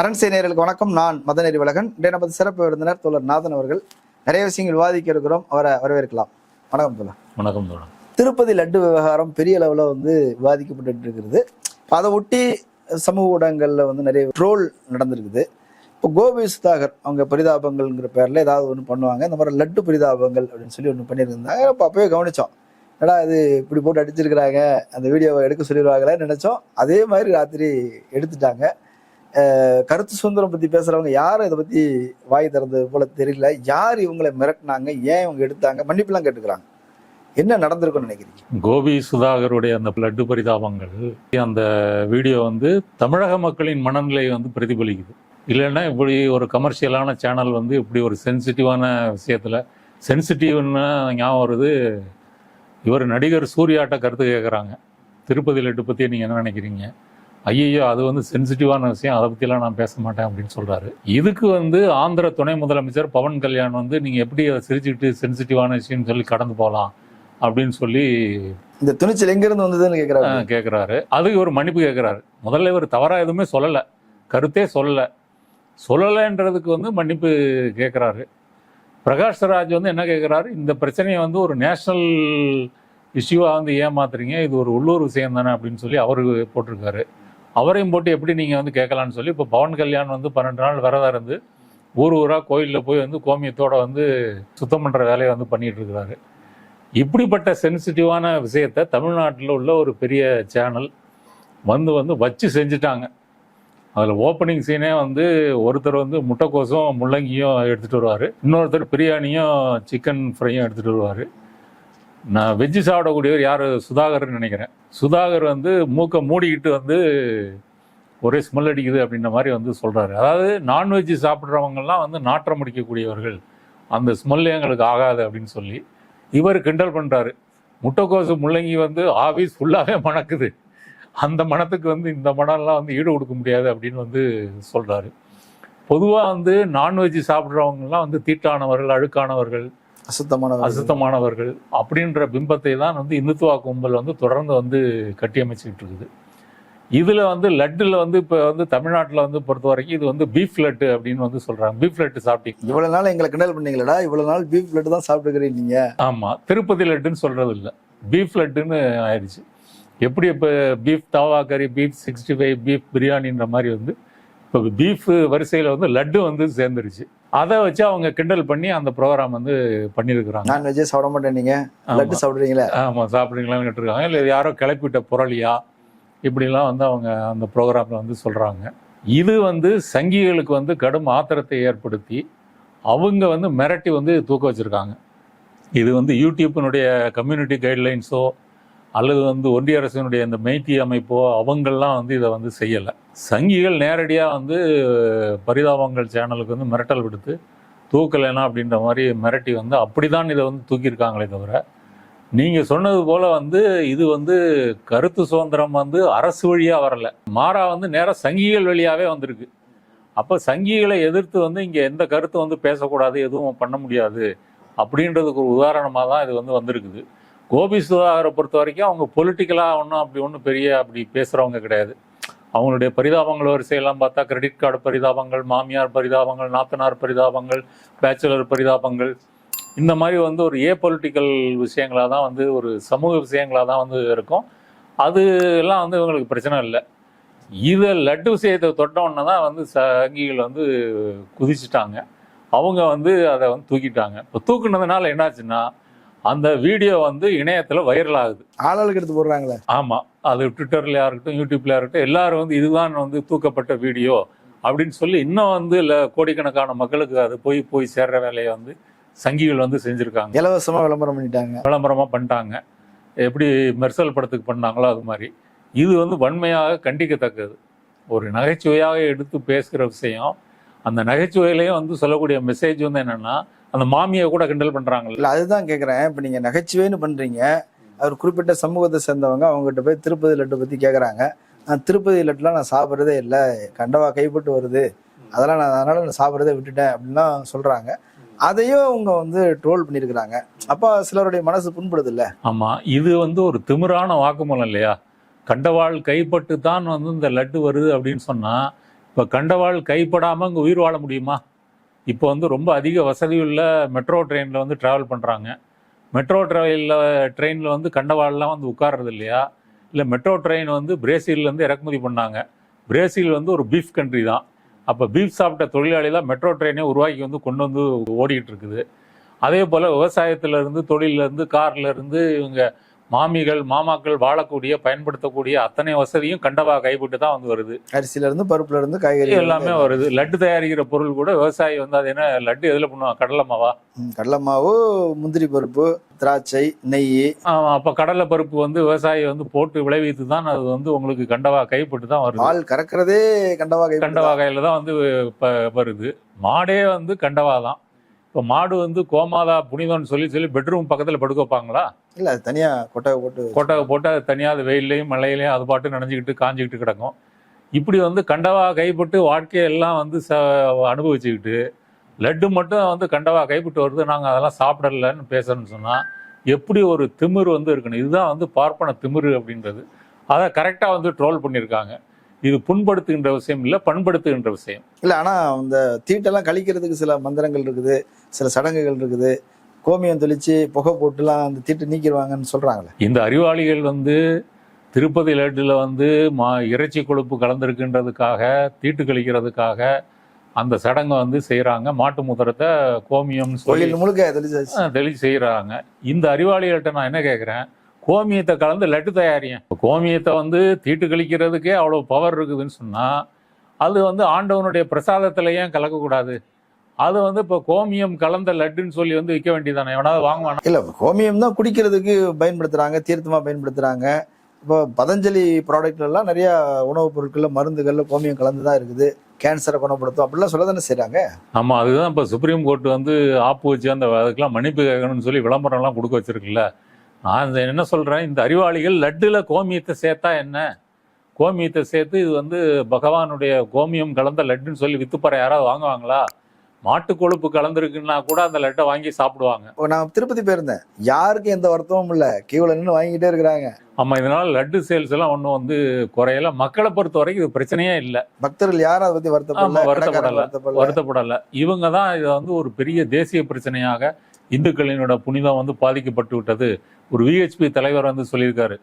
அரண்சை நேயர்களுக்கு வணக்கம். நான் மதநெறி வழகன் இன்றைய நமது சிறப்பு விருந்தினர் தோழர் நாதன் அவர்கள். நிறைய விஷயங்கள் விவாதிக்க இருக்கிறோம். அவரை வரவேற்கலாம். வணக்கம் தோழர். வணக்கம் தோழன் திருப்பதி லட்டு விவகாரம் பெரிய அளவில் வந்து விவாதிக்கப்பட்டு இருக்கிறது அதை ஒட்டி சமூக ஊடகங்களில் வந்து நிறைய ட்ரோல் நடந்திருக்குது. இப்போ கோபி சுதாகர் அவங்க பரிதாபங்கள்ங்கிற பேரில் ஏதாவது ஒன்று பண்ணுவாங்க. இந்த மாதிரி லட்டு பரிதாபங்கள் அப்படின்னு சொல்லி ஒன்று பண்ணியிருந்தாங்க. அப்போ அப்போவே கவனித்தோம் என்னடா இது இப்படி போட்டு அடிச்சிருக்கிறாங்க. அந்த வீடியோவை எடுக்க சொல்லிடுவாங்களேன்னு நினச்சோம். அதே மாதிரி ராத்திரி எடுத்துட்டாங்க. கருத்து சுதந்திரம் பற்றி பேசுகிறவங்க யாரும் இதை பற்றி வாய் திறந்தது போல தெரியல. யார் இவங்களை மிரட்டினாங்க? ஏன் இவங்க எடுத்தாங்க? மன்னிப்புலாம் கேட்டுக்கிறாங்க என்ன நடந்திருக்குன்னு நினைக்கிறீங்க? கோபி சுதாகருடைய அந்த லட்டு பரிதாபங்கள் அந்த வீடியோ வந்து தமிழக மக்களின் மனநிலையை வந்து பிரதிபலிக்குது. இல்லைன்னா இப்படி ஒரு கமர்ஷியலான சேனல் வந்து இப்படி ஒரு சென்சிட்டிவான விஷயத்துல சென்சிட்டிவ்னு ஞாபகம் வருது. இவர் நடிகர் சூர்யாட்ட கருத்து கேட்குறாங்க திருப்பதி லட்டு பற்றி நீங்கள் என்ன நினைக்கிறீங்க? ஐயோ அது வந்து சென்சிட்டிவான விஷயம் அதை பற்றிலாம் நான் பேச மாட்டேன் அப்படின்னு சொல்கிறாரு இதுக்கு வந்து ஆந்திர துணை முதலமைச்சர் பவன் கல்யாண் வந்து நீங்கள் எப்படி அதை சிரிச்சுக்கிட்டு சென்சிட்டிவான விஷயம்னு சொல்லி கடந்து போகலாம் அப்படின்னு சொல்லி இந்த துணிச்சல் எங்கிருந்து வந்ததுன்னு கேட்குறாங்க கேட்குறாரு அதுக்கு ஒரு மன்னிப்பு கேட்குறாரு முதல்ல இவர் தவறாக எதுவுமே சொல்லலை. கருத்தே சொல்லலை. சொல்லலைன்றதுக்கு வந்து மன்னிப்பு கேட்குறாரு பிரகாஷ் ராஜ் வந்து என்ன கேட்குறாரு இந்த பிரச்சனையை வந்து ஒரு நேஷனல் இஷ்யூவாக வந்து ஏமாத்துறீங்க. இது ஒரு உள்ளூர் விஷயம் தானே அப்படின்னு சொல்லி அவர் போட்டிருக்காரு. அவரையும் போட்டு எப்படி நீங்கள் வந்து கேட்கலான்னு சொல்லி இப்போ பவன் கல்யாண் வந்து பன்னெண்டு நாள் விரதம் இருந்து ஊர் ஊராக கோயிலில் போய் வந்து கோமியத்தோட வந்து சுத்தம் பண்ணுற வேலையை வந்து பண்ணிட்டு இருக்கிறாரு. இப்படிப்பட்ட சென்சிட்டிவான விஷயத்த தமிழ்நாட்டில் உள்ள ஒரு பெரிய சேனல் வந்து வந்து வச்சு செஞ்சுட்டாங்க. அதில் ஓப்பனிங் சீனே வந்து ஒருத்தர் வந்து முட்டைக்கோசும் முள்ளங்கியும் எடுத்துகிட்டு வருவார். இன்னொருத்தர் பிரியாணியும் சிக்கன் ஃப்ரையும் எடுத்துகிட்டு வருவார். நான் வெஜ்ஜு சாப்பிடக்கூடியவர் யார்? சுதாகர்னு நினைக்கிறேன். சுதாகர் வந்து மூக்கை மூடிக்கிட்டு வந்து ஒரே ஸ்மெல் அடிக்குது அப்படின்ற மாதிரி வந்து சொல்கிறாரு அதாவது நான்வெஜ்ஜு சாப்பிட்றவங்கெல்லாம் வந்து நாற்றம் அடிக்கக்கூடியவர்கள். அந்த ஸ்மெல்லு எங்களுக்கு ஆகாது அப்படின்னு சொல்லி இவர் கிண்டல் பண்ணுறாரு முட்டைக்கோசு முள்ளங்கி வந்து ஆஃபீஸ் ஃபுல்லாகவே மணக்குது. அந்த மனத்துக்கு வந்து இந்த மனம்லாம் வந்து ஈடு கொடுக்க முடியாது அப்படின்னு வந்து சொல்கிறாரு பொதுவாக வந்து நான்வெஜ் சாப்பிட்றவங்கலாம் வந்து தீட்டானவர்கள் அழுக்கானவர்கள் அசுத்தமான அசுத்தமானவர்கள் அப்படின்ற பிம்பத்தை தான் வந்து இந்துத்துவா கும்பல் வந்து தொடர்ந்து வந்து கட்டியமைச்சுக்கிட்டு இருக்குது. இதில் வந்து லட்டில் வந்து இப்போ வந்து தமிழ்நாட்டில் வந்து பொறுத்த வரைக்கும் இது வந்து பீஃப் லட்டு அப்படின்னு வந்து சொல்கிறாங்க பீஃப் லட்டு சாப்பிட்டீங்க இவ்வளவு நாள் எங்களை கிண்டல் பண்ணீங்களடா இவ்வளவு நாள் பீஃப் லட்டு தான் சாப்பிட்டுக்கிறீங்க நீங்க. ஆமாம் திருப்பதி லட்டுன்னு சொல்கிறது இல்லை பீஃப் லட்டுன்னு ஆயிடுச்சு. எப்படி இப்போ பீஃப் தாவா கறி பீஃப் சிக்ஸ்டி ஃபைவ் பீஃப் பிரியாணின்ற மாதிரி வந்து இப்போ பீஃப் வரிசையில் வந்து லட்டு வந்து சேர்ந்துருச்சு. அதை வச்சு அவங்க கிண்டல் பண்ணி அந்த ப்ரோக்ராம் வந்து பண்ணியிருக்கிறாங்க. நான்வெஜ்ஜே சாப்பிட மாட்டேன் நீங்க லட்டு சாப்பிடுறீங்களே? ஆமாம் சாப்பிட்றீங்களான்னு கேட்டிருக்காங்க. இல்லை யாரோ கிளப்பிவிட்ட புரளியா? இப்படிலாம் வந்து அவங்க அந்த ப்ரோக்ராமில் வந்து சொல்கிறாங்க இது வந்து சங்கிகளுக்கு வந்து கடும் ஆத்திரத்தை ஏற்படுத்தி அவங்க வந்து மிரட்டி வந்து தூக்க வச்சுருக்காங்க. இது வந்து யூடியூப்பினுடைய கம்யூனிட்டி கைட்லைன்ஸோ அல்லது வந்து ஒன்றிய அரசினுடைய இந்த மெய்த்தி அமைப்போ அவங்கள்லாம் வந்து இதை வந்து செய்யலை. சங்கிகள் நேரடியாக வந்து பரிதாபங்கள் சேனலுக்கு வந்து மிரட்டல் விடுத்து தூக்கலைனா அப்படின்ற மாதிரி மிரட்டி வந்து அப்படிதான் இதை வந்து தூக்கியிருக்காங்களே தவிர நீங்கள் சொன்னது போல் வந்து இது வந்து கருத்து சுதந்திரம் வந்து அரசு வழியாக வரலை. மாறா வந்து நேராக சங்கிகள் வழியாகவே வந்திருக்கு. அப்போ சங்கிகளை எதிர்த்து வந்து இங்கே எந்த கருத்து வந்து பேசக்கூடாது எதுவும் பண்ண முடியாது அப்படின்றதுக்கு ஒரு உதாரணமாக தான் இது வந்து வந்திருக்குது. கோபி சுதாகரை பொறுத்த வரைக்கும் அவங்க பொலிட்டிக்கலாக ஒன்றும் அப்படி ஒன்றும் பெரிய அப்படி பேசுகிறவங்க கிடையாது. அவங்களுடைய பரிதாபங்கள் வரிசையெல்லாம் பார்த்தா கிரெடிட் கார்டு பரிதாபங்கள் மாமியார் பரிதாபங்கள் நாத்தனார் பரிதாபங்கள் பேச்சுலர் பரிதாபங்கள். இந்த மாதிரி வந்து ஒரு ஏ பொலிட்டிக்கல் விஷயங்களாக தான் வந்து ஒரு சமூக விஷயங்களாக தான் வந்து இருக்கும். அது எல்லாம் வந்து இவங்களுக்கு பிரச்சனை இல்லை. இதை லட்டு விஷயத்தை தொட்ட தான் வந்து சங்கிகள் வந்து குதிச்சிட்டாங்க. அவங்க வந்து அதை வந்து தூக்கிட்டாங்க. இப்போ தூக்குனதுனால என்னாச்சுன்னா அந்த வீடியோ வந்து இணையத்தில் வைரல் ஆகுது. ஆளாளுக்கு எடுத்து போடுறாங்களே. ஆமாம் அது ட்விட்டர்லையா இருக்கட்டும் யூடியூப்லையா இருக்கட்டும் எல்லாரும் வந்து இதுதான் வந்து தூக்கப்பட்ட வீடியோ அப்படின்னு சொல்லி இன்னும் வந்து இல்லை கோடிக்கணக்கான மக்களுக்கு அது போய் போய் சேர்ற வேலையை வந்து சங்கிகள் வந்து செஞ்சுருக்காங்க. இலவசமா விளம்பரம் பண்ணிட்டாங்க. விளம்பரமாக பண்ணிட்டாங்க. எப்படி மெர்சல் படத்துக்கு பண்ணாங்களோ அது மாதிரி. இது வந்து வன்மையாக கண்டிக்கத்தக்கது. ஒரு நகைச்சுவையாக எடுத்து பேசுகிற விஷயம். அந்த நகைச்சுவையிலையும் வந்து சொல்லக்கூடிய மெசேஜ் வந்து என்னன்னா அந்த மாமியை கூட கிண்டல் பண்ணுறாங்கல்ல இல்ல அதுதான் கேக்குறேன். இப்ப நீங்க நகைச்சுவைன்னு பண்றீங்க. அவர் குறிப்பிட்ட சமூகத்தை சேர்ந்தவங்க அவங்ககிட்ட போய் திருப்பதி லட்டு பத்தி கேக்குறாங்க. நான் திருப்பதி லட்டுலாம் நான் சாப்பிட்றதே இல்லை. கண்டவா கைப்பட்டு வருது. அதெல்லாம் நான் அதனால நான் சாப்பிட்றதே விட்டுட்டேன் அப்படின்லாம் சொல்றாங்க. அதையும் அவங்க வந்து ட்ரோல் பண்ணியிருக்கிறாங்க அப்போ சிலருடைய மனசு புண்படுது இல்ல ஆமாம் இது வந்து ஒரு திமிரான வாக்குமூலம் இல்லையா? கண்டவாள் கைப்பட்டு தான் வந்து இந்த லட்டு வருது அப்படின்னு சொன்னால் இப்போ கண்டவாள் கைப்படாமல் இங்கே உயிர் வாழ முடியுமா? இப்போ வந்து ரொம்ப அதிக வசதியுள்ள மெட்ரோ ட்ரெயினில் வந்து ட்ராவல் பண்ணுறாங்க மெட்ரோ ட்ரெயினில் ட்ரெயினில் வந்து கண்டவாள்லாம் வந்து உட்கார்றது இல்லையா? இல்லை மெட்ரோ ட்ரெயின் வந்து பிரேசில்லேருந்து இறக்குமதி பண்ணாங்க. பிரேசில் வந்து ஒரு பீஃப் கண்ட்ரி தான். அப்போ பீஃப் சாப்பிட்ட தொழிலாளிலாம் மெட்ரோ ட்ரெயினே உருவாக்கி வந்து கொண்டு வந்து ஓடிக்கிட்டு இருக்குது. அதே போல் விவசாயத்துலேருந்து தொழிலேருந்து கார்லேருந்து இவங்க மாமிகள் மாமாக்கள் வாழக்கூடிய பயன்படுத்தக்கூடிய அத்தனை வசதியும் கண்டவா கைவிட்டு தான் வந்து வருது. அரிசியில இருந்து பருப்புல இருந்து காய்கறி எல்லாமே வருது. லட்டு தயாரிக்கிற பொருள் கூட விவசாயி வந்து அது என்ன லட்டு எதில் பண்ணுவாங்க? கடலை மாவா? கடலை மாவு முந்திரி பருப்பு திராட்சை நெய். ஆமா, அப்ப கடலை பருப்பு வந்து விவசாயி வந்து போட்டு விளைவித்து தான் அது வந்து உங்களுக்கு கண்டவா கைப்பட்டு தான் வருது. பால் கறக்கிறதே கண்டவா கண்டவா கையில தான் வந்து வருது. மாடே வந்து கண்டவா தான். இப்போ மாடு வந்து கோமாதா புனிதம்னு சொல்லி சொல்லி பெட்ரூம் பக்கத்துல படுக்க வைப்பாங்களா? இல்ல அது தனியா கொட்டை போட்டு கொட்டை போட்டு அது தனியாக அது வெயிலையும் மழையிலையும் அது பாட்டு நனைஞ்சிக்கிட்டு காஞ்சிக்கிட்டு கிடக்கும். இப்படி வந்து கண்டவா கைப்பட்டு வாழ்க்கையெல்லாம் வந்து ச அனுபவிச்சுக்கிட்டு லட்டு மட்டும் வந்து கண்டவா கைப்பட்டு வருது நாங்கள் அதெல்லாம் சாப்பிடலன்னு பேசணும்னு சொன்னால் எப்படி ஒரு திமிரு வந்து இருக்கணும்? இதுதான் வந்து பார்ப்பன திமிரு அப்படின்றது. அதை கரெக்டாக வந்து ட்ரோல் பண்ணியிருக்காங்க. இது புண்படுத்துகின்ற விஷயம் இல்லை பண்படுத்துகின்ற விஷயம். இல்ல ஆனா இந்த தீட்டெல்லாம் கழிக்கிறதுக்கு சில மந்திரங்கள் இருக்குது சில சடங்குகள் இருக்குது. கோமியம் தெளிச்சு புகை போட்டுலாம் அந்த தீட்டு நீக்கிடுவாங்கன்னு சொல்றாங்களே. இந்த அறிவாளிகள் வந்து திருப்பதி லட்டுல வந்து மா இறைச்சி கொழுப்பு கலந்துருக்குன்றதுக்காக தீட்டு கழிக்கிறதுக்காக அந்த சடங்கை வந்து செய்கிறாங்க மாட்டு முத்திரத்தை கோமியம்னு சொல்லி கோயில் முழுக்க தெளிச்சாச்சு. தெளிச்சு செய்கிறாங்க இந்த அறிவாளிகள்கிட்ட நான் என்ன கேட்குறேன் கோமியத்தை கலந்து லட்டு தயாரியம். கோமியத்தை வந்து தீட்டு கழிக்கிறதுக்கே அவ்வளோ பவர் இருக்குதுன்னு சொன்னால் அது வந்து ஆண்டவனுடைய பிரசாதத்துல ஏன் கலக்கக்கூடாது? அது வந்து இப்போ கோமியம் கலந்த லட்டுன்னு சொல்லி வந்து விற்க வேண்டியதானே எவனாவது வாங்குவானா? இல்ல கோமியம் தான் குடிக்கிறதுக்கு பயன்படுத்துறாங்க தீர்த்தமா பயன்படுத்துறாங்க. இப்போ பதஞ்சலி ப்ராடக்ட்ல எல்லாம் நிறைய உணவுப் பொருட்கள்ல மருந்துகள்ல கோமியம் கலந்து தான் இருக்குது கேன்சரை குணப்படுத்தும். அப்படிலாம் சொல்ல தானே செய்றாங்க? ஆமாம் அதுதான் இப்போ சுப்ரீம் கோர்ட் வந்து ஆப்பு வச்சு அந்த அதுக்கெல்லாம் மன்னிப்பு கேட்கணும்னு சொல்லி விளம்பரம்லாம் கொடுக்க வச்சிருக்குல்ல. நான் என்ன சொல்கிறேன் இந்த அறிவாளிகள் லட்டுல கோமியத்தை சேர்த்தா என்ன? கோமியத்தை சேர்த்து இது வந்து பகவானுடைய கோமியம் கலந்த லட்டுன்னு சொல்லி வித்துப்பற யாராவது வாங்குவாங்களா? மாட்டு கொழுப்பு கலந்துருக்குன்னா கூட அந்த லட்டை வாங்கி சாப்பிடுவாங்க. நான் திருப்பதி போயிருந்தேன். யாருக்கும் எந்த வருத்தமும் இல்ல. கியூல நின்று வாங்கிட்டே இருக்கிறாங்க. ஆமாம் இதனால லட்டு சேல்ஸ் எல்லாம் ஒன்றும் வந்து குறையல. மக்களை பொறுத்த வரைக்கும் இது பிரச்சனையே இல்லை. பக்தர்கள் யாரும் அதை பத்தி வருத்தப்படல வருத்தப்படல. வருத்தப்படலை. இவங்க தான் இதை வந்து ஒரு பெரிய தேசிய பிரச்சனையாக இந்துக்களினோட புனிதம் வந்து பாதிக்கப்பட்டு விட்டது. ஒரு விஹெச்பி தலைவர் வந்து சொல்லியிருக்காரு.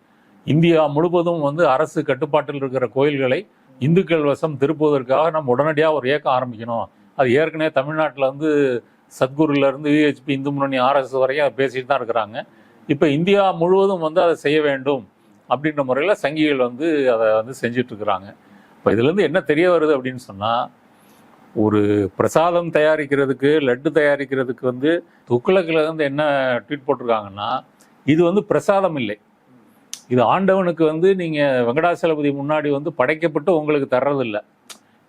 இந்தியா முழுவதும் வந்து அரசு கட்டுப்பாட்டில் இருக்கிற கோயில்களை இந்துக்கள் வசம் திருப்புவதற்காக நம்ம உடனடியாக ஒரு இயக்கம் ஆரம்பிக்கணும். அது ஏற்கனவே தமிழ்நாட்டில் வந்து சத்குருலேருந்து விஹெச்பி இந்து முன்னணி ஆர்எஸ் வரையும் பேசிட்டு தான் இருக்கிறாங்க. இப்போ இந்தியா முழுவதும் வந்து அதை செய்ய வேண்டும் அப்படின்ற முறையில் சங்கிகள் வந்து அதை வந்து செஞ்சிட்ருக்கிறாங்க இப்போ இதுலேருந்து என்ன தெரிய வருது அப்படின்னு சொன்னால் ஒரு பிரசாதம் தயாரிக்கிறதுக்கு லட்டு தயாரிக்கிறதுக்கு வந்து துக்குளக்கில் வந்து என்ன ட்வீட் போட்டிருக்காங்கன்னா இது வந்து பிரசாதம் இல்லை. இது ஆண்டவனுக்கு வந்து நீங்கள் வெங்கடாசலபதி முன்னாடி வந்து படைக்கப்பட்டு உங்களுக்கு தர்றதில்ல.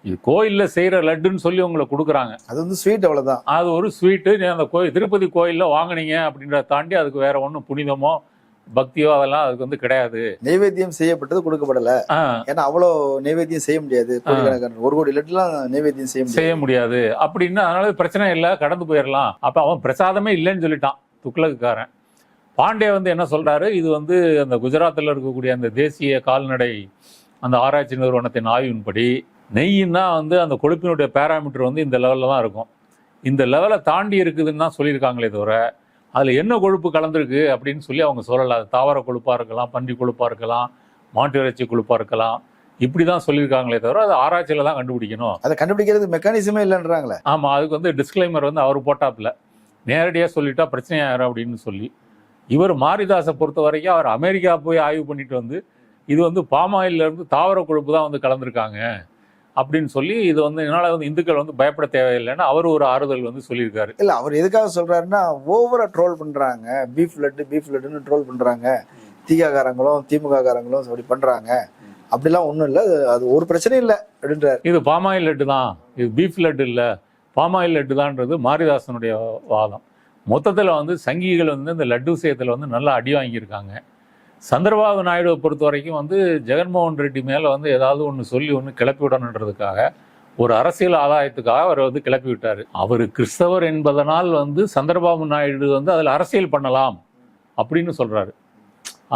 இது கோயிலில் செய்கிற லட்டுன்னு சொல்லி உங்களுக்கு கொடுக்குறாங்க. அது வந்து ஸ்வீட் அவ்வளவுதான். அது ஒரு ஸ்வீட்டு நீ அந்த கோயில் திருப்பதி கோயிலில் வாங்குனீங்க அப்படின்றத தாண்டி அதுக்கு வேற ஒன்றும் புனிதமோ பக்தியோ அதெல்லாம் அதுக்கு வந்து கிடையாது. நைவேத்தியம் செய்யப்பட்டது கொடுக்கப்படல. ஏன்னா அவ்வளோ நைவேத்தியம் செய்ய முடியாது. ஒரு கோடி லட்டுலாம் நைவேத்தியம் செய்ய செய்ய முடியாது. அப்படின்னு அதனால பிரச்சனை இல்லை கடந்து போயிடலாம் அப்ப அவன் பிரசாதமே இல்லைன்னு சொல்லிட்டான் துக்ளக்குக்காரன். பாண்டே வந்து என்ன சொல்றாரு? இது வந்து அந்த குஜராத்தில் இருக்கக்கூடிய அந்த தேசிய கால்நடை அந்த ஆராய்ச்சி நிறுவனத்தின் ஆய்வின்படி நெய்யின்னா வந்து அந்த கொழுப்பினுடைய பேராமீட்டர் வந்து இந்த லெவலில் தான் இருக்கும். இந்த லெவலை தாண்டி இருக்குதுன்னு தான் சொல்லியிருக்காங்களே தவிர அதில் என்ன கொழுப்பு கலந்துருக்கு அப்படின்னு சொல்லி அவங்க சொல்லலை. அது தாவர கொழுப்பாக இருக்கலாம் பன்றி கொழுப்பாக இருக்கலாம் மாட்டு இறைச்சி கொழுப்பாக இருக்கலாம். இப்படி தான் சொல்லியிருக்காங்களே தவிர அது ஆராய்ச்சியில் தான் கண்டுபிடிக்கணும். அதை கண்டுபிடிக்கிறது மெக்கானிசமே இல்லைன்றாங்களே. ஆமாம் அதுக்கு வந்து டிஸ்க்ளைமர் வந்து அவர் போட்டாப்புல. நேரடியாக சொல்லிட்டா பிரச்சனையாயிரும் அப்படின்னு சொல்லி. இவர் மாரிதாஸை பொறுத்த வரைக்கும் அவர் அமெரிக்கா போய் ஆய்வு பண்ணிட்டு வந்து இது வந்து பாமாயில்ல இருந்து தாவர கொழுப்பு தான் வந்து கலந்துருக்காங்க. அப்படின்னு சொல்லி இது வந்து இதனால வந்து இந்துக்கள் வந்து பயப்பட தேவையில்லைன்னு அவர் ஒரு ஆறுதல் வந்து சொல்லியிருக்காரு. இல்ல அவர் எதுக்காக சொல்றாருன்னா ஓவரா ட்ரோல் பண்றாங்க. பீஃப் லட்டு பீஃப் லட்டுன்னு ட்ரோல் பண்றாங்க. திகாகாரங்களும் திமுக காரங்களும் அப்படி பண்றாங்க. அப்படிலாம் ஒண்ணும் இல்ல. அது- ஒரு பிரச்சனையும் இல்ல அப்படின்றாரு. இது பாமாயில் லட்டு தான். இது பீஃப் லட்டு இல்லை. பாமாயில் லட்டு தான்ன்றது மாரிதாசனுடைய வாதம். மொத்தத்தில் வந்து சங்கிகள் வந்து இந்த லட்டு விஷயத்தில் வந்து நல்லா அடி வாங்கியிருக்காங்க. சந்திரபாபு நாயுடுவை பொறுத்த வரைக்கும் வந்து ஜெகன்மோகன் ரெட்டி மேலே வந்து ஏதாவது ஒன்று சொல்லி ஒன்று கிளப்பி விடணுன்றதுக்காக ஒரு அரசியல் ஆதாயத்துக்காக அவர் வந்து கிளப்பி விட்டார் அவர் கிறிஸ்தவர் என்பதனால் வந்து சந்திரபாபு நாயுடு வந்து அதில் அரசியல் பண்ணலாம் அப்படின்னு சொல்கிறாரு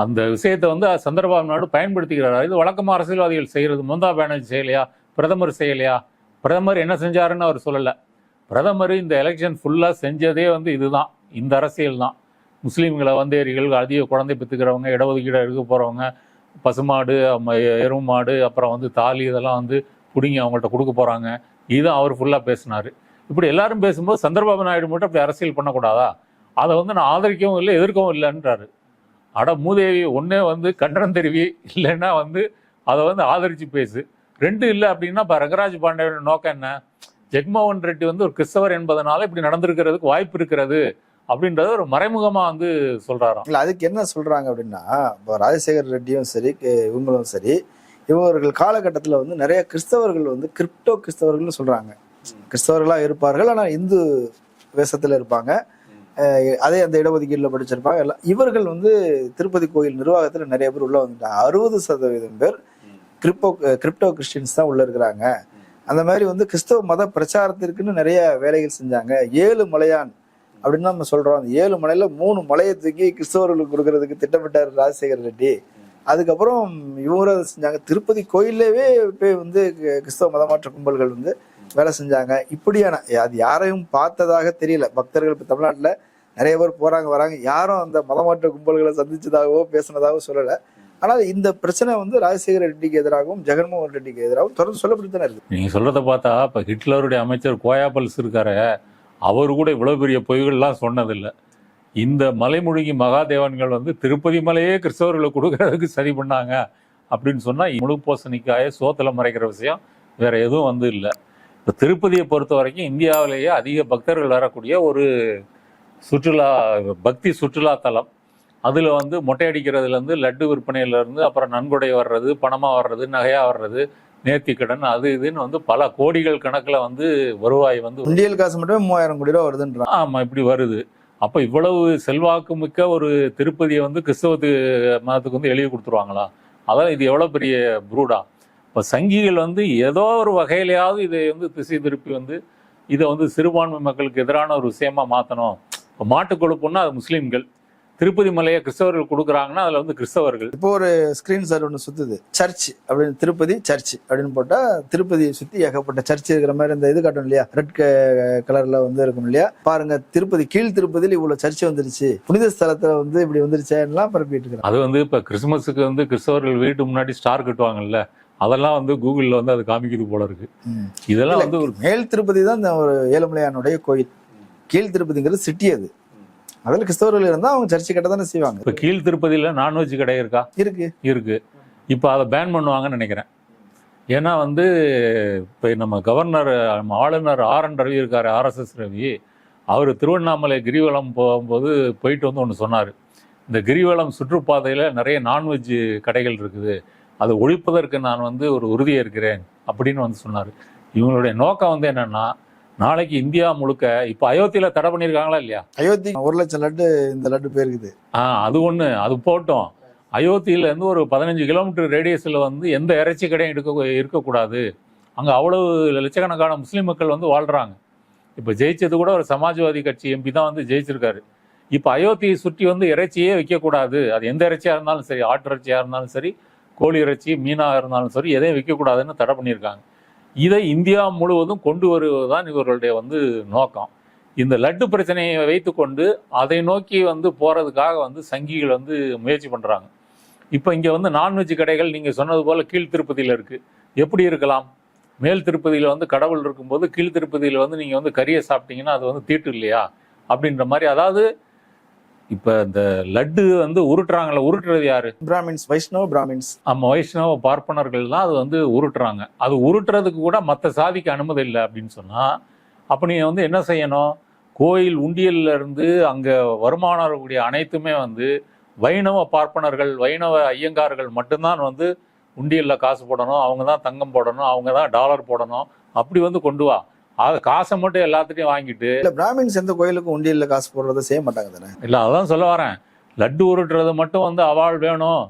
அந்த விஷயத்தை வந்து சந்திரபாபு நாயுடு பயன்படுத்திக்கிறார். இது வழக்கமாக அரசியல்வாதிகள் செய்கிறது மம்தா பானர்ஜி செய்யலையா? பிரதமர் செய்யலையா? பிரதமர் என்ன செஞ்சாருன்னு அவர் சொல்லலை. பிரதமர் இந்த எலெக்ஷன் ஃபுல்லாக செஞ்சதே வந்து இதுதான். இந்த அரசியல் தான். முஸ்லீம்களை வந்தேரிகள் அதிக குழந்தை பெற்றுக்கிறவங்க இடஒதுக்கீடு எடுக்க போகிறவங்க பசுமாடு எருவு மாடு அப்புறம் வந்து தாலி இதெல்லாம் வந்து பிடுங்கி அவங்கள்ட்ட கொடுக்க போகிறாங்க இதுதான் அவர் ஃபுல்லாக பேசினார். இப்படி எல்லாரும் பேசும்போது சந்திரபாபு நாயுடு மட்டும் அப்படி அரசியல் பண்ணக்கூடாதா? அதை வந்து நான் ஆதரிக்கவும் இல்லை எதிர்க்கவும் இல்லைன்றாரு. அட மூதேவி ஒன்றே வந்து கண்டனம் தெரிவி இல்லைன்னா வந்து அதை வந்து ஆதரித்து பேசு. ரெண்டு இல்லை அப்படின்னா இப்போ ரங்கராஜ் பாண்டியோட நோக்கம் என்ன? ஜெக்மோகன் ரெட்டி வந்து ஒரு கிறிஸ்தவர் என்பதனால இப்படி நடந்திருக்கிறதுக்கு வாய்ப்பு இருக்கிறது. அப்படின்றத ஒரு மறைமுகமா வந்து சொல்கிறாராம் இல்ல அதுக்கு என்ன சொல்றாங்க அப்படின்னா இப்போ ராஜசேகர் ரெட்டியும் சரி இவங்களும் சரி இவர்கள் காலகட்டத்தில் வந்து நிறைய கிறிஸ்தவர்கள் வந்து கிரிப்டோ கிறிஸ்தவர்கள்னு சொல்றாங்க. கிறிஸ்தவர்களாக இருப்பார்கள் ஆனால் இந்து வேஷத்தில் இருப்பாங்க. அதே அந்த இடஒதுக்கீடுல படிச்சிருப்பாங்க. எல்லாம் இவர்கள் வந்து திருப்பதி கோயில் நிர்வாகத்தில் நிறைய பேர் உள்ள வந்துட்டாங்க. அறுபது சதவீதம் பேர் கிரிப்டோ கிரிப்டோ கிறிஸ்டின்ஸ் தான் உள்ள இருக்கிறாங்க. அந்த மாதிரி வந்து கிறிஸ்தவ மத பிரச்சாரத்திற்குன்னு நிறைய வேலைகள் செஞ்சாங்க. ஏழு மலையான் அப்படின்னு நம்ம சொல்றோம் அந்த ஏழு மலையில மூணு மலையை தூக்கி கிறிஸ்தவர்களுக்கு கொடுக்கறதுக்கு திட்டமிட்டார் ராஜசேகர் ரெட்டி. அதுக்கப்புறம் இவரும் அதை செஞ்சாங்க. திருப்பதி கோயில்லவே போய் வந்து கிறிஸ்தவ மதமாற்ற கும்பல்கள் வந்து வேலை செஞ்சாங்க. இப்படியான அது யாரையும் பார்த்ததாக தெரியல. பக்தர்கள் இப்போ தமிழ்நாட்டில் நிறைய பேர் போறாங்க வராங்க. யாரும் அந்த மதமாற்ற கும்பல்களை சந்திச்சதாகவோ பேசினதாகவோ சொல்லலை. ஆனால் இந்த பிரச்சனை வந்து ராஜசேகர ரெட்டிக்கு எதிராகவும் ஜெகன்மோகன் ரெட்டிக்கு எதிராகவும் தொடர்ந்து சொல்லப்பட்டு தானே இருக்கு. நீங்க சொல்றத பார்த்தா இப்போ ஹிட்லருடைய அமைச்சர் கோயாபல்ஸ் இருக்காரு அவர் கூட இவ்வளோ பெரிய பொய்கள்லாம் சொன்னதில்லை. இந்த மலைமொழிகி மகாதேவன்கள் வந்து திருப்பதி மலையே கிறிஸ்தவர்களை கொடுக்கறதுக்கு சரி பண்ணாங்க அப்படின்னு சொன்னால் முழு பூசணிக்காய சோத்துல மறைக்கிற விஷயம் வேற எதுவும் வந்து இல்லை. இப்போ திருப்பதியை பொறுத்த வரைக்கும் இந்தியாவிலேயே அதிக பக்தர்கள் வரக்கூடிய ஒரு சுற்றுலா பக்தி சுற்றுலா தலம். அதில் வந்து மொட்டை அடிக்கிறதுலேருந்து லட்டு விற்பனையிலேருந்து அப்புறம் நன்கொடை வர்றது பணமாக வர்றது நகையாக வர்றது நேர்த்திக்கடன் அது இதுன்னு வந்து பல கோடிகள் கணக்கில் வந்து வருவாய் வந்து உண்டியல் காசு மட்டுமே மூவாயிரம் கோடி ரூபா வருதுன்றான் ஆமாம் இப்படி வருது. அப்போ இவ்வளவு செல்வாக்கு மிக்க ஒரு திருப்பதியை வந்து கிறிஸ்தவத்து மதத்துக்கு வந்து எழுதி கொடுத்துருவாங்களா? அதான் இது எவ்வளோ பெரிய ப்ரூடா? இப்போ சங்கிகள் வந்து ஏதோ ஒரு வகையிலையாவது இதை வந்து திசை திருப்பி வந்து இதை வந்து சிறுபான்மை மக்களுக்கு எதிரான ஒரு விஷயமா மாற்றணும் இப்போ மாட்டுக் கொழுப்புன்னா அது முஸ்லீம்கள். திருப்பதி மலையை கிறிஸ்தவர்கள் கொடுக்குறாங்கன்னா அதில் வந்து கிறிஸ்தவர்கள். இப்போ ஒரு ஸ்கிரீன்ஷாட் ஒன்று சுத்துது. சர்ச் அப்படின்னு திருப்பதி சர்ச் அப்படின்னு போட்டா திருப்பதியை சுத்தி ஏகப்பட்ட சர்ச் இருக்கிற மாதிரி இந்த இது காட்டும் இல்லையா? ரெட் கலர்ல வந்து இருக்கும் இல்லையா? பாருங்க திருப்பதி கீழ் திருப்பதியில் இவ்வளவு சர்ச் வந்துருச்சு. புனித ஸ்தலத்துல வந்து இப்படி வந்துருச்சேன்னுலாம் பரப்பிட்டு இருக்கிறாங்க. அது வந்து இப்போ கிறிஸ்மஸுக்கு வந்து கிறிஸ்தவர்கள் வீட்டு முன்னாடி ஸ்டார் கட்டுவாங்கல்ல அதெல்லாம் வந்து கூகுளில் வந்து அது காமிக்குது போல இருக்கு. இதெல்லாம் வந்து ஒரு மேல் திருப்பதி தான் இந்த ஒரு ஏழுமலையானுடைய கோயில். கீழ் திருப்பதிங்கிறது சிட்டி அது. அதில் கிறிஸ்தவர்கள் இருந்தா அவங்க சர்ச்சை கட்ட தானே செய்வாங்க. இப்போ கீழ் திருப்பதியில் நான்வெஜ் கடை இருக்கா? இருக்கு. இருக்கு. இப்போ அதை பேன் பண்ணுவாங்கன்னு நினைக்கிறேன். ஏன்னா வந்து இப்போ நம்ம கவர்னர் ஆளுநர் ஆர் என் ரவி இருக்கார் ஆர்எஸ்எஸ் ரவி. அவர் திருவண்ணாமலை கிரிவலம் போகும்போது போயிட்டு வந்து ஒன்று சொன்னார். இந்த கிரிவலம் சுற்றுப்பாதையில் நிறைய நான்வெஜ் கடைகள் இருக்குது. அதை ஒழிப்பதற்கு நான் வந்து ஒரு உறுதியாக இருக்கிறேன் அப்படின்னு வந்து சொன்னார். இவங்களுடைய நோக்கம் வந்து என்னன்னா நாளைக்கு இந்தியா முழுக்க இப்போ அயோத்தியில் தடை பண்ணியிருக்காங்களா இல்லையா? அயோத்தி ஒரு லட்சம் லட்டு இந்த லட்டு போயிருக்குது. ஆ அது ஒன்று அது போட்டோம். அயோத்தியிலேருந்து ஒரு பதினஞ்சு கிலோமீட்டர் ரேடியஸில் வந்து எந்த இறைச்சி கடையும் எடுக்க இருக்கக்கூடாது. அங்கே அவ்வளவு லட்சக்கணக்கான முஸ்லீம் மக்கள் வந்து வாழ்கிறாங்க இப்போ ஜெயிச்சது கூட ஒரு சமாஜ்வாதி கட்சி எம்பி தான் வந்து ஜெயிச்சிருக்காரு. இப்போ அயோத்தியை சுற்றி வந்து இறைச்சியே வைக்கக்கூடாது. அது எந்த இறைச்சியாக இருந்தாலும் சரி ஆட்டு இறைச்சியாக இருந்தாலும் சரி கோழி இறைச்சி மீனாக இருந்தாலும் சரி எதையும் வைக்கக்கூடாதுன்னு தடை பண்ணியிருக்காங்க இதை இந்தியா முழுவதும் கொண்டு வருவதுதான் இவர்களுடைய வந்து நோக்கம். இந்த லட்டு பிரச்சனையை வைத்துக்கொண்டு அதை நோக்கி வந்து போகிறதுக்காக வந்து சங்கிகள் வந்து முயற்சி பண்ணுறாங்க இப்போ இங்கே வந்து நான்வெஜ் கடைகள் நீங்கள் சொன்னது போல் கீழ் திருப்பதியில் இருக்குது எப்படி இருக்கலாம்? மேல் திருப்பதியில் வந்து கடவுள் இருக்கும்போது கீழ் திருப்பதியில் வந்து நீங்கள் வந்து கறியை சாப்பிட்டீங்கன்னா அது வந்து தீட்டு இல்லையா? அப்படின்ற மாதிரி அதாவது இப்ப இந்த லட்டு வந்து உருட்டுறாங்கல்ல உருட்டுறது யாரு? பிராமின்ஸ் வைஷ்ணவ பிராமின்ஸ். நம்ம வைஷ்ணவ பார்ப்பனர்கள் தான் அது வந்து உருட்டுறாங்க. அது உருட்டுறதுக்கு கூட மற்ற சாதிக்கு அனுமதி இல்லை அப்படின்னு சொன்னா அப்போ நீங்கள் வந்து என்ன செய்யணும்? கோயில் உண்டியல்ல இருந்து அங்கே வருமானம் வரக்கூடிய அனைத்துமே வந்து வைணவ பார்ப்பனர்கள் வைணவ ஐயங்கார்கள் மட்டும்தான் வந்து உண்டியல்ல காசு போடணும். அவங்க தான் தங்கம் போடணும். அவங்க தான் டாலர் போடணும். அப்படி வந்து கொண்டு வா. ஆக காசை மட்டும் எல்லாத்துட்டையும் வாங்கிட்டு இல்ல பிராமின்ஸ் எந்த கோயிலுக்கும் உண்டியல்ல காசு போடுறதை செய்ய மாட்டாங்க தானே? இல்லை அதான் சொல்ல வரேன். லட்டு உருட்டுறது மட்டும் வந்து அவாள் வேணும்.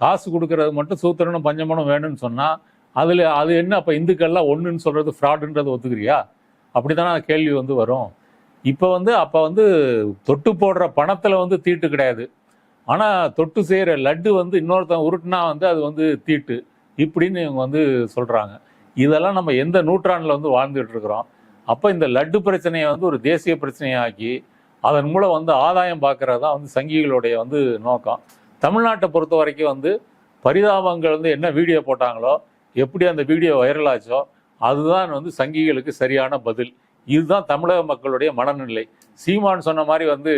காசு கொடுக்கறது மட்டும் சூத்திரனும் பஞ்சமனும் வேணும்னு சொன்னால் அதில் அது என்ன அப்போ இந்துக்கள்லாம் ஒன்றுன்னு சொல்கிறது ஃப்ராடுன்றது ஒத்துக்கிறியா? அப்படி தானே கேள்வி வந்து வரும். இப்போ வந்து அப்போ வந்து தொட்டு போடுற பணத்தில் வந்து தீட்டு கிடையாது. ஆனால் தொட்டு செய்கிற லட்டு வந்து இன்னொருத்தன் உருட்டுனா வந்து அது வந்து தீட்டு. இப்படின்னு இவங்க வந்து சொல்கிறாங்க இதெல்லாம் நம்ம எந்த நூற்றாண்டுல வந்து வாழ்ந்துட்டு இருக்கிறோம். அப்போ இந்த லட்டு பிரச்சனையை வந்து ஒரு தேசிய பிரச்சனையாக்கி அதன் மூலம் வந்து ஆதாயம் பார்க்கறது தான் வந்து சங்கிகளுடைய வந்து நோக்கம். தமிழ்நாட்டை பொறுத்த வரைக்கும் வந்து பரிதாபங்கள் வந்து என்ன வீடியோ போட்டாங்களோ எப்படி அந்த வீடியோ வைரல் ஆச்சோ அதுதான் வந்து சங்கிகளுக்கு சரியான பதில். இதுதான் தமிழக மக்களுடைய மனநிலை. சீமான் சொன்ன மாதிரி வந்து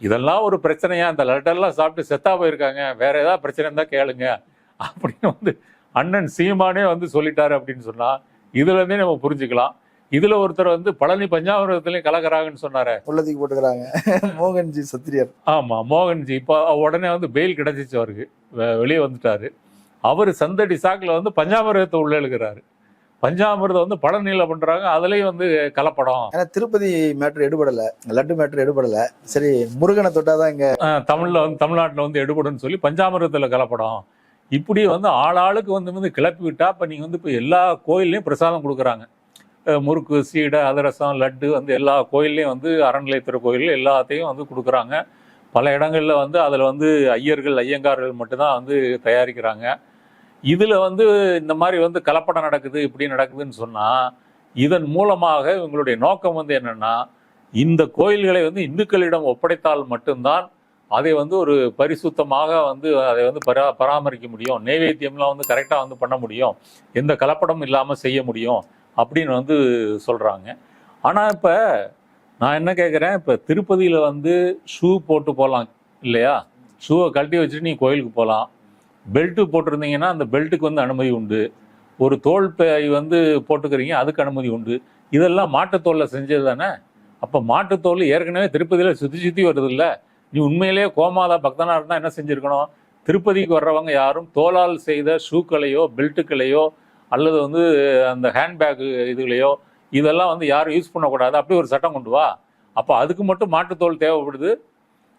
இதெல்லாம் ஒரு பிரச்சனையா? அந்த லட்டெல்லாம் சாப்பிட்டு செத்தா போயிருக்காங்க. வேற ஏதாவது பிரச்சனை இருந்தால் கேளுங்க. அப்படின்னு வந்து அண்ணன் சீமானே வந்து சொல்லிட்டாரு அப்படின்னு சொன்னால் இதுலேருந்தே நம்ம புரிஞ்சுக்கலாம். இதுல ஒருத்தர் வந்து பழனி பஞ்சாமிரதத்திலையும் கலக்குறாங்கன்னு சொன்னாரு. உள்ளதுக்கு போட்டுக்கிறாங்க. மோகன்ஜி சத்திரியர். ஆமா மோகன்ஜி. இப்போ உடனே வந்து பெயில் கிடைச்சிச்சு அவருக்கு. வெளியே வந்துட்டாரு. அவர் சந்தடி சாக்குல வந்து பஞ்சாமிரதத்தை உள்ள எழுகிறாரு பஞ்சாமிரதம் வந்து பழனியில பண்றாங்க அதுலயும் வந்து கலப்படம். ஏன்னா திருப்பதி மேட்ரு எடுபடல. லட்டு மேட்ரு எடுபடல. சரி முருகனை தொட்டாதான் இங்க தமிழ்ல வந்து தமிழ்நாட்டுல வந்து எடுபடும்னு சொல்லி பஞ்சாமிரதத்துல கலப்படம். இப்படி வந்து ஆளாளுக்கு வந்து வந்து கிளப்பி விட்டா இப்ப நீங்க வந்து இப்ப எல்லா கோயில்லையும் பிரசாதம் கொடுக்குறாங்க. முறுக்கு சீடை அதிரசம் லட்டு வந்து எல்லா கோயில்லையும் வந்து அறநிலையத்துறை கோயில் எல்லாத்தையும் வந்து கொடுக்குறாங்க. பல இடங்களில் வந்து அதில் வந்து ஐயர்கள் ஐயங்கார்கள் மட்டும்தான் வந்து தயாரிக்கிறாங்க. இதில் வந்து இந்த மாதிரி வந்து கலப்படம் நடக்குது இப்படி நடக்குதுன்னு சொன்னால் இதன் மூலமாக இவங்களுடைய நோக்கம் வந்து என்னென்னா இந்த கோயில்களை வந்து இந்துக்களிடம் ஒப்படைத்தால் மட்டும்தான் அதை வந்து ஒரு பரிசுத்தமாக வந்து அதை வந்து பரா பராமரிக்க முடியும். நைவேத்தியம்லாம் வந்து கரெக்டாக வந்து பண்ண முடியும். எந்த கலப்படமும் இல்லாமல் செய்ய முடியும். அப்படின்னு வந்து சொல்கிறாங்க ஆனால் இப்போ நான் என்ன கேட்குறேன் இப்போ திருப்பதியில் வந்து ஷூ போட்டு போகலாம் இல்லையா? ஷூவை கழட்டி வச்சுட்டு நீ கோயிலுக்கு போகலாம் பெல்ட்டு போட்டிருந்தீங்கன்னா அந்த பெல்ட்டுக்கு வந்து அனுமதி உண்டு. ஒரு தோல் பை வந்து போட்டுக்கிறீங்க அதுக்கு அனுமதி உண்டு. இதெல்லாம் மாட்டுத்தோலில் செஞ்சது தானே? அப்போ மாட்டுத்தோல் ஏற்கனவே திருப்பதியில் சுற்றி சுற்றி வருது இல்லை நீ உண்மையிலேயே கோமாதா பக்தனாக இருந்தால் என்ன செஞ்சுருக்கணும்? திருப்பதிக்கு வர்றவங்க யாரும் தோலால் செய்த ஷூக்களையோ பெல்ட்டுக்களையோ அல்லது வந்து அந்த ஹேண்ட்பேக் இதுகளையோ இதெல்லாம் வந்து யாரும் யூஸ் பண்ணக்கூடாது. அப்படி ஒரு சட்டம் கொண்டு வா. அப்போ அதுக்கு மட்டும் மாட்டுத்தோல் தேவைப்படுது.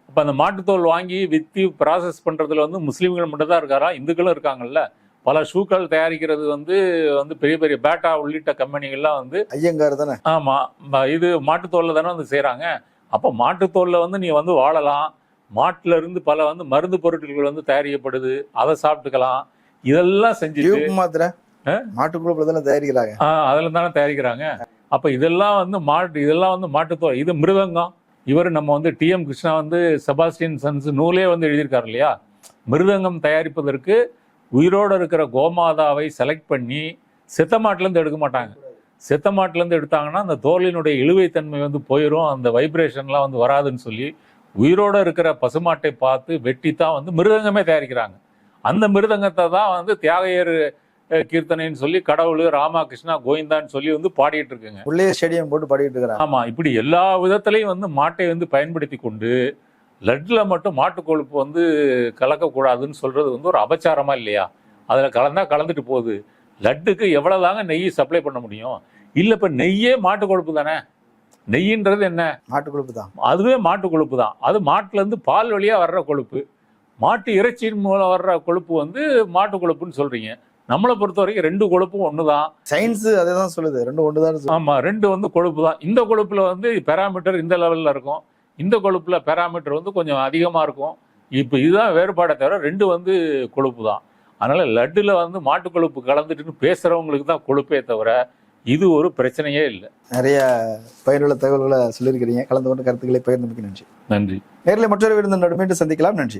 அப்போ அந்த மாட்டுத்தோல் வாங்கி வித்தி ப்ராசஸ் பண்ணுறதுல வந்து முஸ்லீம்கள் மட்டும் தான் இருக்காரா? இந்துக்களும் இருக்காங்கல்ல. பல ஷூக்கள் தயாரிக்கிறது வந்து வந்து பெரிய பெரிய பேட்டா உள்ளிட்ட கம்பெனிகள்லாம் வந்து ஐயங்கார் தானே? ஆமா. ம- இது மாட்டுத்தோல்ல தானே வந்து செய்றாங்க. அப்போ மாட்டுத்தோல்ல வந்து நீ வந்து வாழலாம். மாட்டுல இருந்து பல வந்து மருந்து பொருட்கள் வந்து தயாரிக்கப்படுது. அதை சாப்பிட்டுக்கலாம். இதெல்லாம் டியூப் மாத்திரை ஆ? மாட்டு குழுப்புல தானே தயாரிக்கிறாங்க? அதில் தானே தயாரிக்கிறாங்க. அப்ப இதெல்லாம் வந்து மாட்டு இதெல்லாம் வந்து மாட்டுத்தோல் இது மிருதங்கம். இவர் நம்ம வந்து டிஎம் கிருஷ்ணா வந்து செபாஸ்டியன் சன்ஸ் நூலே வந்து எழுதியிருக்காரு இல்லையா? மிருதங்கம் தயாரிப்பதற்கு உயிரோடு இருக்கிற கோமாதாவை செலக்ட் பண்ணி செத்த மாட்டுலேருந்து எடுக்க மாட்டாங்க. செத்த மாட்டுலேருந்து எடுத்தாங்கன்னா அந்த தோலினுடைய இழுவைத்தன்மை வந்து போயிடும் அந்த வைப்ரேஷன்லாம் வந்து வராதுன்னு சொல்லி உயிரோட இருக்கிற பசுமாட்டை பார்த்து வெட்டி தான் வந்து மிருதங்கமே தயாரிக்கிறாங்க. அந்த மிருதங்கத்தை தான் வந்து தியாகையர் கீர்த்தனைன்னு சொல்லி கடவுள் ராமா கிருஷ்ணா கோவிந்தான்னு சொல்லி வந்து பாடிட்டு இருக்குங்க. உள்ளே ஸ்டேடியம் போட்டு பாடிட்டு இருக்கிறாங்க ஆமா இப்படி எல்லா விதத்திலையும் வந்து மாட்டை வந்து பயன்படுத்தி கொண்டு லட்ல மட்டும் மாட்டு கொழுப்பு வந்து கலக்கக்கூடாதுன்னு சொல்றது வந்து ஒரு அபச்சாரமா இல்லையா? அதுல கலந்தா கலந்துட்டு போகுது. லட்டுக்கு எவ்வளவுதாங்க நெய் சப்ளை பண்ண முடியும்? இல்ல இப்ப நெய்யே மாட்டு கொழுப்பு தானே? நெய்யின்றது என்ன? மாட்டு குழுப்பு தான். அதுவே மாட்டு கொழுப்பு தான். அது மாட்டுல இருந்து பால் வழியா வர்ற கொழுப்பு. மாட்டு இறைச்சியின் மூலம் வர்ற கொழுப்பு வந்து மாட்டு கொழுப்புன்னு சொல்றீங்க. நம்மளை பொறுத்த வரைக்கும் ரெண்டு கொழுப்பும் ஒண்ணுதான். சயின்ஸ் அதே தான் சொல்லுது. ரெண்டு ஒன்று தான் ஆமா ரெண்டு வந்து கொழுப்பு தான் இந்த கொழுப்புல வந்து பெராமீட்டர் இந்த லெவல்ல இருக்கும். இந்த கொழுப்புல பெராமீட்டர் வந்து கொஞ்சம் அதிகமா இருக்கும். இப்போ இதுதான் வேறுபாடை தவிர ரெண்டு வந்து கொழுப்பு தான் அதனால லட்டுல வந்து மாட்டு கொழுப்பு கலந்துட்டுன்னு பேசுறவங்களுக்கு தான் கொழுப்பே தவிர இது ஒரு பிரச்சனையே இல்லை. நிறைய பயனுள்ள தகவல்களை சொல்லியிருக்கிறீங்க. கலந்து கொண்டு கருத்துக்களை பகிர்ந்தமைக்கு நன்றி. நன்றி. நேரில் மற்றொரு விருந்தினோடு மீண்டும் சந்திக்கலாம். நன்றி.